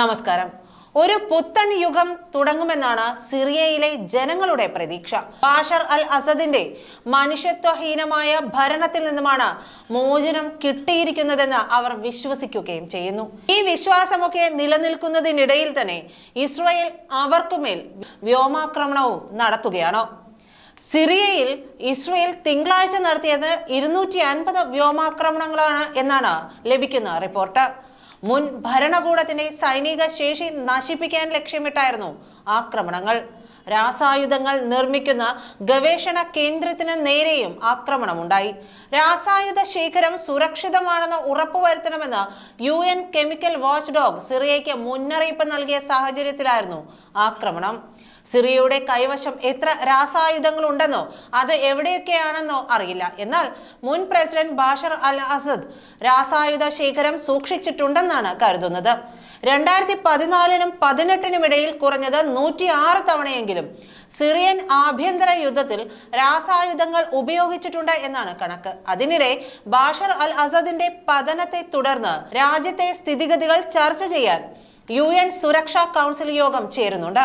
നമസ്കാരം. ഒരു പുത്തൻ യുഗം തുടങ്ങുമെന്നാണ് സിറിയയിലെ ജനങ്ങളുടെ പ്രതീക്ഷ. ബാഷർ അൽ അസദിന്റെ മനുഷ്യത്വഹീനമായ ഭരണത്തിൽ നിന്നുമാണ് മോചനം കിട്ടിയിരിക്കുന്നതെന്ന് അവർ വിശ്വസിക്കുകയും ചെയ്യുന്നു. ഈ വിശ്വാസമൊക്കെ നിലനിൽക്കുന്നതിനിടയിൽ തന്നെ ഇസ്രായേൽ അവർക്കുമേൽ വ്യോമാക്രമണവും നടത്തുകയാണ്. സിറിയയിൽ ഇസ്രയേൽ തിങ്കളാഴ്ച നടത്തിയത് ഇരുന്നൂറ്റി അൻപത് വ്യോമാക്രമണങ്ങളാണ് എന്നാണ് ലഭിക്കുന്ന റിപ്പോർട്ട്. മുൻ ഭരണകൂടത്തിന്റെ സൈനിക ശേഷി നശിപ്പിക്കാൻ ലക്ഷ്യമിട്ടായിരുന്നു ആക്രമണങ്ങൾ. രാസായുധങ്ങൾ നിർമ്മിക്കുന്ന ഗവേഷണ കേന്ദ്രത്തിന് നേരെയും ആക്രമണമുണ്ടായി. രാസായുധ ശേഖരം സുരക്ഷിതമാണെന്ന് ഉറപ്പുവരുത്തണമെന്ന് U N chemical watch dog സിറിയയ്ക്ക് മുന്നറിയിപ്പ് നൽകിയ സാഹചര്യത്തിലായിരുന്നു ആക്രമണം. സിറിയയുടെ കൈവശം എത്ര രാസായുധങ്ങൾ ഉണ്ടെന്നോ അത് എവിടെയൊക്കെയാണെന്നോ അറിയില്ല. എന്നാൽ മുൻ പ്രസിഡന്റ് ബാഷർ അൽ അസദ് രാസായുധ ശേഖരം സൂക്ഷിച്ചിട്ടുണ്ടെന്നാണ് കരുതുന്നത്. രണ്ടായിരത്തി പതിനാലിനും പതിനെട്ടിനും ഇടയിൽ കുറഞ്ഞത് നൂറ്റി ആറ് തവണയെങ്കിലും സിറിയൻ ആഭ്യന്തര യുദ്ധത്തിൽ രാസായുധങ്ങൾ ഉപയോഗിച്ചിട്ടുണ്ട് എന്നാണ് കണക്ക്. അതിനിടെ ബാഷർ അൽ അസദിന്റെ പതനത്തെ തുടർന്ന് രാജ്യത്തെ സ്ഥിതിഗതികൾ ചർച്ച ചെയ്യാൻ യു എൻ സുരക്ഷാ കൗൺസിൽ യോഗം ചേരുന്നുണ്ട്.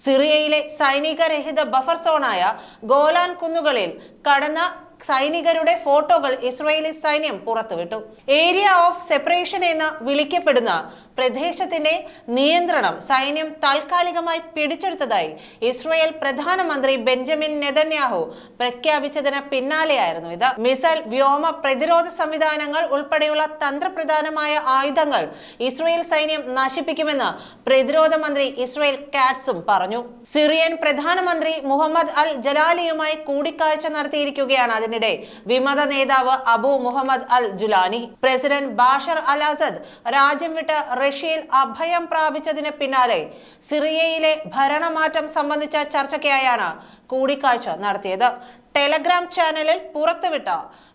സിറിയയിലെ സൈനിക രഹിത ബഫർ സോണായ ഗോലാൻ കുന്നുകളിൽ കടന്ന സൈനികരുടെ ഫോട്ടോകൾ ഇസ്രായേലി സൈന്യം പുറത്തുവിട്ടു. ഏരിയ ഓഫ് സെപ്പറേഷൻ എന്ന് വിളിക്കപ്പെടുന്ന പ്രദേശത്തിന്റെ നിയന്ത്രണം സൈന്യം താൽക്കാലികമായി പിടിച്ചെടുത്തതായി ഇസ്രായേൽ പ്രധാനമന്ത്രി ബെഞ്ചമിൻ നെതന്യാഹു പ്രഖ്യാപിച്ചതിന് പിന്നാലെയായിരുന്നു ഇത്. മിസൈൽ വ്യോമ പ്രതിരോധ സംവിധാനങ്ങൾ ഉൾപ്പെടെയുള്ള തന്ത്രപ്രധാനമായ ആയുധങ്ങൾ ഇസ്രായേൽ സൈന്യം നശിപ്പിക്കുമെന്ന് പ്രതിരോധ മന്ത്രി ഇസ്രായേൽ കാറ്റ്സും പറഞ്ഞു. സിറിയൻ പ്രധാനമന്ത്രി മുഹമ്മദ് അൽ ജലാലിയുമായി കൂടിക്കാഴ്ച നടത്തിയിരിക്കുകയാണ് അതിനിടെ വിമത നേതാവ് Abu Muhammad al Julani president Bashar al Assad രാജ്യം വിട്ട് റഷ്യയിൽ അഭയം പ്രാപിച്ചതിന് പിന്നാലെ സിറിയയിലെ ഭരണമാറ്റം സംബന്ധിച്ച ചർച്ചയ്ക്കായാണ് കൂടിക്കാഴ്ച നടത്തിയത്. ടെലഗ്രാം ചാനലിൽ പുറത്തുവിട്ട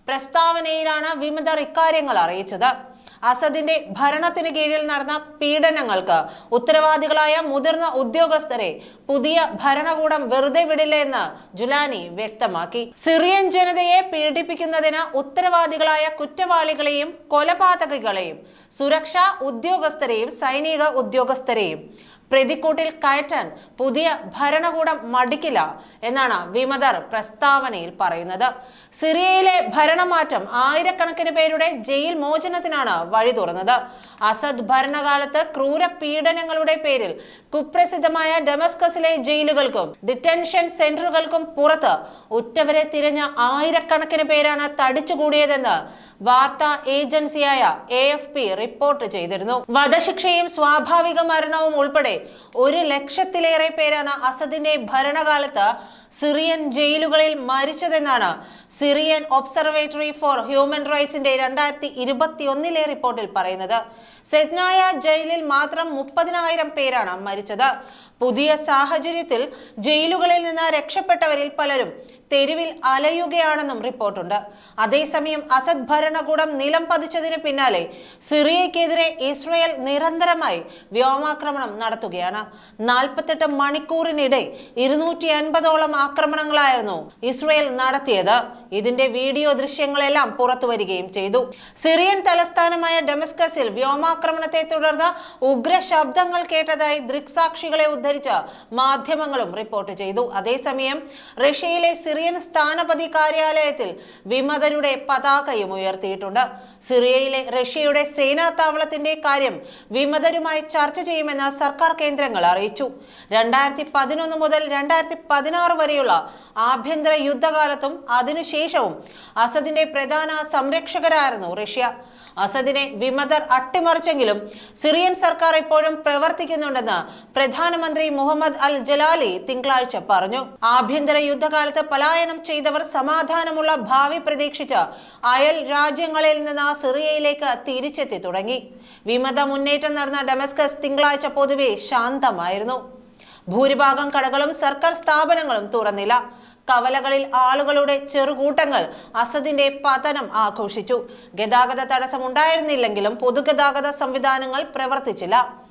പ്രസ്താവനയിലാണ് വിമതർ ഇക്കാര്യങ്ങൾ അറിയിച്ചത്. അസദിന്റെ ഭരണത്തിന് കീഴിൽ നടന്ന പീഡനങ്ങൾക്ക് ഉത്തരവാദികളായ മുതിർന്ന ഉദ്യോഗസ്ഥരെ പുതിയ ഭരണകൂടം വെറുതെ വിടില്ല എന്ന് ജുലാനി വ്യക്തമാക്കി. സിറിയൻ ജനതയെ പീഡിപ്പിക്കുന്നതിന് ഉത്തരവാദികളായ കുറ്റവാളികളെയും കൊലപാതകികളെയും സുരക്ഷാ ഉദ്യോഗസ്ഥരെയും സൈനിക ഉദ്യോഗസ്ഥരെയും പ്രതിക്കൂട്ടിൽ കയറ്റാൻ പുതിയ ഭരണകൂടം മടിക്കില്ല എന്നാണ് വിമതർ പ്രസ്താവനയിൽ പറയുന്നത്. സിറിയയിലെ ഭരണമാറ്റം ആയിരക്കണക്കിന് പേരുടെ ജയിൽ മോചനത്തിനാണ് വഴി തുറന്നത് അസദ് ഭരണകാലത്ത് ക്രൂര പീഡനങ്ങളുടെ പേരിൽ കുപ്രസിദ്ധമായ ഡെമസ്കസിലെ ജയിലുകൾക്കും ഡിറ്റൻഷൻ സെന്ററുകൾക്കും പുറത്ത് ഉറ്റവരെ തിരഞ്ഞ ആയിരക്കണക്കിന് പേരാണ് തടിച്ചുകൂടിയതെന്ന് വാർത്താ ഏജൻസിയായ എ എഫ് പി റിപ്പോർട്ട് ചെയ്തിരുന്നു. വധശിക്ഷയും സ്വാഭാവിക മരണവും ഉൾപ്പെടെ ഒരു ലക്ഷത്തിലേറെ പേരാണ് അസദിന്റെ ഭരണകാലത്ത് സിറിയൻ ജയിലുകളിൽ മരിച്ചതെന്നാണ് സിറിയൻ ഒബ്സർവേറ്ററി ഫോർ ഹ്യൂമൻ റൈറ്റ്സിന്റെ രണ്ടായിരത്തി ഇരുപത്തി ഒന്നിലെ റിപ്പോർട്ടിൽ പറയുന്നത്. സെദ്നായ ജയിലിൽ മാത്രം മുപ്പതിനായിരം പേരാണ് മരിച്ചത്. പുതിയ സാഹചര്യത്തിൽ ജയിലുകളിൽ നിന്ന് രക്ഷപ്പെട്ടവരിൽ പലരും തെരുവിൽ അലയുകയാണെന്നും റിപ്പോർട്ടുണ്ട്. അതേസമയം അസദ് ഭരണകൂടം നിലം പതിച്ചതിന് പിന്നാലെ സിറിയക്കെതിരെ ഇസ്രയേൽ നിരന്തരമായി വ്യോമാക്രമണം നടത്തുകയാണ്. നാൽപ്പത്തെട്ട് മണിക്കൂറിനിടെ ഇരുന്നൂറ്റി അൻപതോളം ആക്രമണങ്ങളായിരുന്നു ഇസ്രയേൽ നടത്തിയത്. ഇതിന്റെ വീഡിയോ ദൃശ്യങ്ങളെല്ലാം പുറത്തു വരികയും ചെയ്തു. സിറിയൻ തലസ്ഥാനമായ ഡെമസ്കസിൽ വ്യോമാക്രമണത്തെ തുടർന്ന് ഉഗ്ര ശബ്ദങ്ങൾ കേട്ടതായി ദൃക്സാക്ഷികളെ ഉദ്ധരിച്ച് മാധ്യമങ്ങളും റിപ്പോർട്ട് ചെയ്തു. അതേസമയം റഷ്യയിലെ സിറിയൻ സ്ഥാനപതി കാര്യാലയത്തിൽ വിമതരുടെ പതാകയും ഉയർത്തിയിട്ടുണ്ട്. സിറിയയിലെ റഷ്യയുടെ സേനാ താവളത്തിന്റെ കാര്യം വിമതരുമായി ചർച്ച ചെയ്യുമെന്ന് സർക്കാർ കേന്ദ്രങ്ങൾ അറിയിച്ചു. രണ്ടായിരത്തി പതിനൊന്ന് മുതൽ രണ്ടായിരത്തി പതിനാറ് വരെയുള്ള ആഭ്യന്തര യുദ്ധകാലത്തും അതിനുശേഷവും അസദിന്റെ പ്രധാന സംരക്ഷകരായിരുന്നു റഷ്യ. അസദിനെ വിമതർ അട്ടിമറിച്ചെങ്കിലും സിറിയൻ സർക്കാർ ഇപ്പോഴും പ്രവർത്തിക്കുന്നുണ്ടെന്ന് പ്രധാനമന്ത്രി മുഹമ്മദ് അൽ ജലാലി തിങ്കളാഴ്ച പറഞ്ഞു. ആഭ്യന്തര യുദ്ധകാലത്ത് പലായനം ചെയ്തവർ സമാധാനമുള്ള ഭാവി പ്രതീക്ഷിച്ച് അയൽ രാജ്യങ്ങളിൽ നിന്ന് സിറിയയിലേക്ക് തിരിച്ചെത്തി തുടങ്ങി. വിമത മുന്നേറ്റം നടന്ന ഡെമസ്കസ് തിങ്കളാഴ്ച പൊതുവെ ശാന്തമായിരുന്നു. ഭൂരിഭാഗം കടകളും സർക്കാർ സ്ഥാപനങ്ങളും തുറന്നില്ല. കവലകളിൽ ആളുകളുടെ ചെറുകൂട്ടങ്ങൾ അസദിന്റെ പതനം ആഘോഷിച്ചു. ഗതാഗത തടസ്സമുണ്ടായിരുന്നില്ലെങ്കിലും പൊതുഗതാഗത സംവിധാനങ്ങൾ പ്രവർത്തിച്ചില്ല.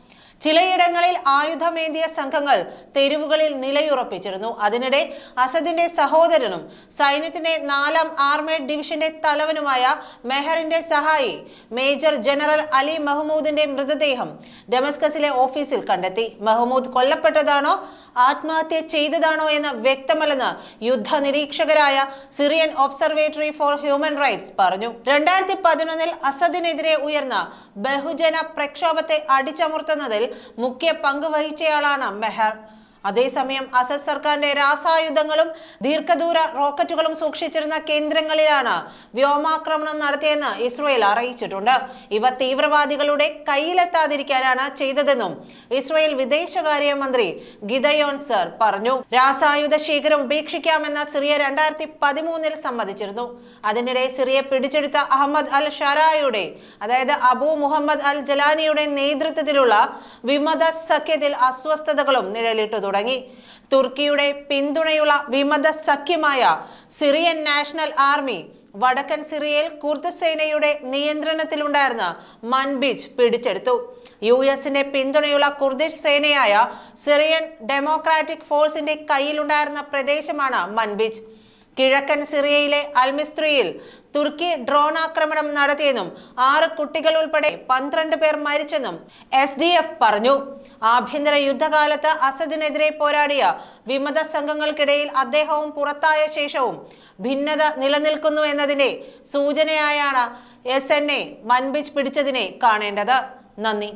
ചിലയിടങ്ങളിൽ ആയുധമേന്തിയ സംഘങ്ങൾ തെരുവുകളിൽ നിലയുറപ്പിച്ചിരുന്നു. അതിനിടെ അസദിന്റെ സഹോദരനും സൈന്യത്തിന്റെ നാലാം ആർമേഡ് ഡിവിഷന്റെ തലവനുമായ മെഹറിന്റെ സഹായി മേജർ ജനറൽ അലി മഹ്മൂദിന്റെ മൃതദേഹം ഡെമസ്കസിലെ ഓഫീസിൽ കണ്ടെത്തി. മഹ്മൂദ് കൊല്ലപ്പെട്ടതാണോ ആത്മഹത്യ ചെയ്തതാണോ എന്ന് വ്യക്തമല്ലെന്ന് യുദ്ധ നിരീക്ഷകരായ Syrian observatory for human rights പറഞ്ഞു. രണ്ടായിരത്തി പതിനൊന്നിൽ അസദിനെതിരെ ഉയർന്ന ബഹുജന പ്രക്ഷോഭത്തെ അടിച്ചമർത്തുന്നതിൽ മുഖ്യ പങ്ക് വഹിച്ചയാളാണ് മെഹർ. അതേസമയം അസദ് സർക്കാരിന്റെ രാസായുധങ്ങളും ദീർഘദൂര റോക്കറ്റുകളും സൂക്ഷിച്ചിരുന്ന കേന്ദ്രങ്ങളിലാണ് വ്യോമാക്രമണം നടത്തിയെന്ന് ഇസ്രയേൽ അറിയിച്ചിട്ടുണ്ട്. ഇവ തീവ്രവാദികളുടെ കയ്യിലെത്താതിരിക്കാനാണ് ചെയ്തതെന്നും ഇസ്രയേൽ വിദേശകാര്യമന്ത്രി ഗിദയോൻ സർ പറഞ്ഞു. രാസായുധ ശേഖരം ഉപേക്ഷിക്കാമെന്ന സിറിയ രണ്ടായിരത്തി പതിമൂന്നിൽ സമ്മതിച്ചിരുന്നു. അതിനിടെ സിറിയ പിടിച്ചെടുത്ത അഹമ്മദ് അൽ ഷറായുടെ അതായത് അബു മുഹമ്മദ് അൽ ജലാനിയുടെ നേതൃത്വത്തിലുള്ള വിമത സഖ്യത്തിൽ അസ്വസ്ഥതകളും നിഴലിട്ടു തുടങ്ങി. തുർക്കിയുടെ പിന്തുണയുള്ള വിമത സഖ്യമായ സിറിയൻ നാഷണൽ ആർമി വടക്കൻ സിറിയയിൽ കുർദ് സേനയുടെ നിയന്ത്രണത്തിലുണ്ടായിരുന്ന മൻബിജ് പിടിച്ചെടുത്തു. യു എസിന്റെ പിന്തുണയുള്ള കുർദിഷ് സേനയായ സിറിയൻ ഡെമോക്രാറ്റിക് ഫോഴ്സിന്റെ കയ്യിലുണ്ടായിരുന്ന പ്രദേശമാണ് മൻബിജ്. കിഴക്കൻ സിറിയയിലെ അൽമിസ്ത്രിയിൽ തുർക്കി ഡ്രോൺ ആക്രമണം നടത്തിയെന്നും ആറ് കുട്ടികൾ ഉൾപ്പെടെ പന്ത്രണ്ട് പേർ മരിച്ചെന്നും എസ് ഡി എഫ് പറഞ്ഞു. ആഭ്യന്തര യുദ്ധകാലത്ത് അസദിനെതിരെ പോരാടിയ വിമത സംഘങ്ങൾക്കിടയിൽ അദ്ദേഹവും പുറത്തായ ശേഷവും ഭിന്നത നിലനിൽക്കുന്നു എന്നതിന്റെ സൂചനയായാണ് എസ് എൻ എ മൻബിജ് പിടിച്ചതിനെ കാണേണ്ടത്. നന്ദി.